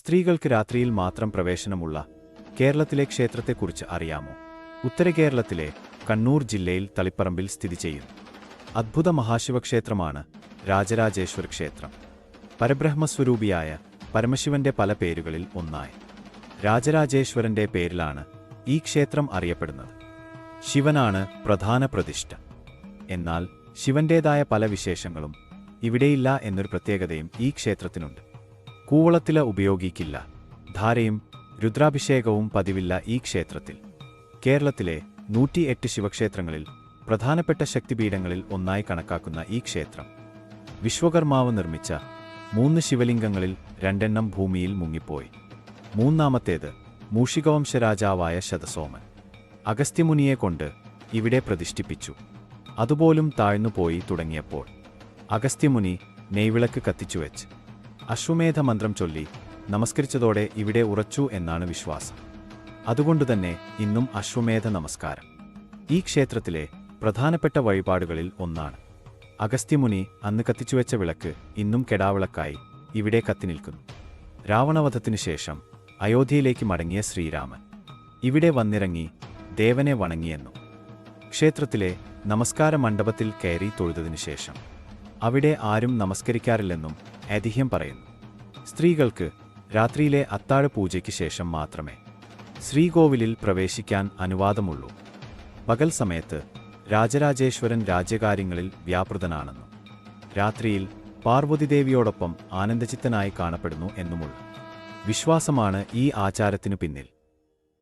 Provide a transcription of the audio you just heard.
സ്ത്രീകൾക്ക് രാത്രിയിൽ മാത്രം പ്രവേശനമുള്ള കേരളത്തിലെ ക്ഷേത്രത്തെക്കുറിച്ച് അറിയാമോ? ഉത്തര കേരളത്തിലെ കണ്ണൂർ ജില്ലയിൽ തളിപ്പറമ്പിൽ സ്ഥിതി ചെയ്യുന്നു. അദ്ഭുത മഹാശിവക്ഷേത്രമാണ് രാജരാജേശ്വര ക്ഷേത്രം. പരബ്രഹ്മസ്വരൂപിയായ പരമശിവന്റെ പല പേരുകളിൽ ഒന്നായി. രാജരാജേശ്വരന്റെ പേരിലാണ് ഈ ക്ഷേത്രം അറിയപ്പെടുന്നത്. ശിവനാണ് പ്രധാന പ്രതിഷ്ഠ. എന്നാൽ ശിവന്റേതായ പല വിശേഷങ്ങളും ഇവിടെയില്ല എന്നൊരു പ്രത്യേകതയും ഈ ക്ഷേത്രത്തിനുണ്ട്. കൂവളത്തില ഉപയോഗിക്കില്ല. ധാരയും രുദ്രാഭിഷേകവും പതിവില്ല ഈ ക്ഷേത്രത്തിൽ. കേരളത്തിലെ നൂറ്റിയെട്ട് ശിവക്ഷേത്രങ്ങളിൽ പ്രധാനപ്പെട്ട ശക്തിപീഠങ്ങളിൽ ഒന്നായി കണക്കാക്കുന്ന ഈ ക്ഷേത്രം. വിശ്വകർമാവ് നിർമ്മിച്ച മൂന്ന് ശിവലിംഗങ്ങളിൽ രണ്ടെണ്ണം ഭൂമിയിൽ മുങ്ങിപ്പോയി. മൂന്നാമത്തേത് മൂഷികവംശരാജാവായ ശതസോമൻ. അഗസ്ത്യമുനിയെ കൊണ്ട് ഇവിടെ പ്രതിഷ്ഠിപ്പിച്ചു. അതുപോലും താഴ്ന്നുപോയി തുടങ്ങിയപ്പോൾ. അഗസ്ത്യമുനി നെയ്വിളക്ക് കത്തിച്ചുവെച്ച്. അശ്വമേധ മന്ത്രം ചൊല്ലി നമസ്കരിച്ചതോടെ ഇവിടെ ഉറച്ചു എന്നാണ് വിശ്വാസം. അതുകൊണ്ടുതന്നെ ഇന്നും അശ്വമേധ നമസ്കാരം. ഈ ക്ഷേത്രത്തിലെ പ്രധാനപ്പെട്ട വഴിപാടുകളിൽ ഒന്നാണ്. അഗസ്ത്യമുനി അന്ന് കത്തിച്ചുവെച്ച വിളക്ക് ഇന്നും കെടാവിളക്കായി ഇവിടെ കത്തിനിൽക്കുന്നു രാവണവധത്തിനു ശേഷം അയോധ്യയിലേക്ക് മടങ്ങിയ ശ്രീരാമൻ. ഇവിടെ വന്നിറങ്ങി ദേവനെ വണങ്ങിയെന്നു. ക്ഷേത്രത്തിലെ നമസ്കാര മണ്ഡപത്തിൽ കയറി തൊഴുതതിനു ശേഷം അവിടെ ആരും നമസ്കരിക്കാറില്ലെന്നും ഐതിഹ്യം പറയുന്നു. സ്ത്രീകൾക്ക് രാത്രിയിലെ അത്താഴ പൂജയ്ക്ക് ശേഷം മാത്രമേ ശ്രീകോവിലിൽ പ്രവേശിക്കാൻ അനുവാദമുള്ളൂ. പകൽ സമയത്ത് രാജരാജേശ്വരൻ രാജ്യകാര്യങ്ങളിൽ വ്യാപൃതനാണെന്നും രാത്രിയിൽ പാർവതിദേവിയോടൊപ്പം ആനന്ദചിത്തനായി കാണപ്പെടുന്നു എന്നുമുള്ള വിശ്വാസമാണ് ഈ ആചാരത്തിനു പിന്നിൽ.